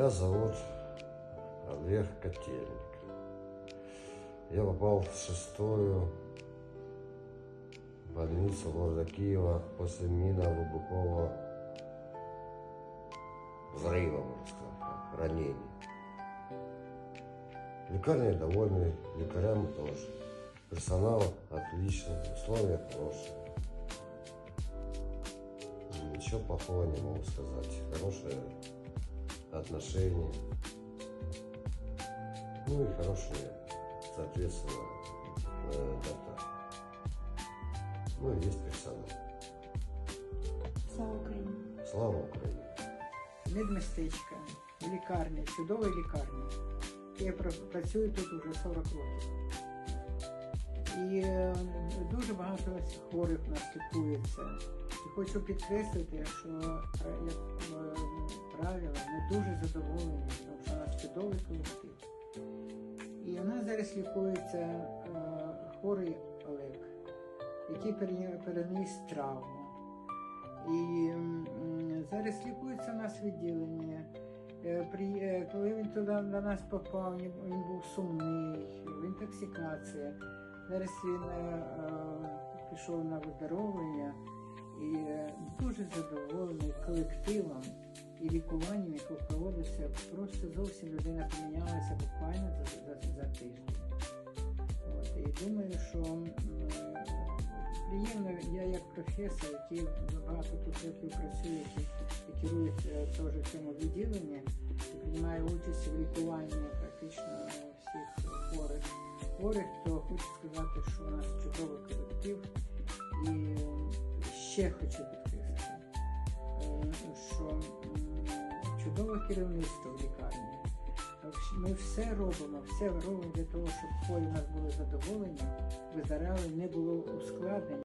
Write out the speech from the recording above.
Меня зовут Олег Котельник. Я попал в шестую больницу города Киева после минно-выбухового взрыва, можно сказать, ранения. Лекарни довольны, лекарям тоже. Персонал отличный, условия хорошие. Ничего плохого не могу сказать. Хорошие отношения. Ну и хорошие, соответственно, э, доктора. Ну и есть персонал. Слава Україні! Слава Україні! медмістечка, лікарня, чудова лікарня. Я працюю тут уже 40 років. І е, дуже багато хворих нас лікується. І хочу підкреслити, що як е, правило, ми дуже задоволені, тому що у нас чудовий колектив. І у нас зараз лікується е, хворий Олег, який перені- переніс травму. І зараз лікується у нас відділення. Е, е, коли він туди до нас попав, він був сумний, в інтоксикації. Зараз він пішов на виздоровлення і дуже задоволений колективом і лікуванням, яке проводиться. Просто зовсім людина помінялася буквально за, за, за тиждень. От, і думаю, що приємно, я як професор, який багато тут років працює, який і керує е, теж цьому відділенні і приймає участь в лікуванні практично всіх хворих. Хворих, то хочу сказати, що у нас чудовий колектив. І ще хочу підкреслити, чудове керівництво в лікарні. Ми все робимо, все робимо для того, щоб хворі у нас були задоволені, виздоровлення не було ускладнень.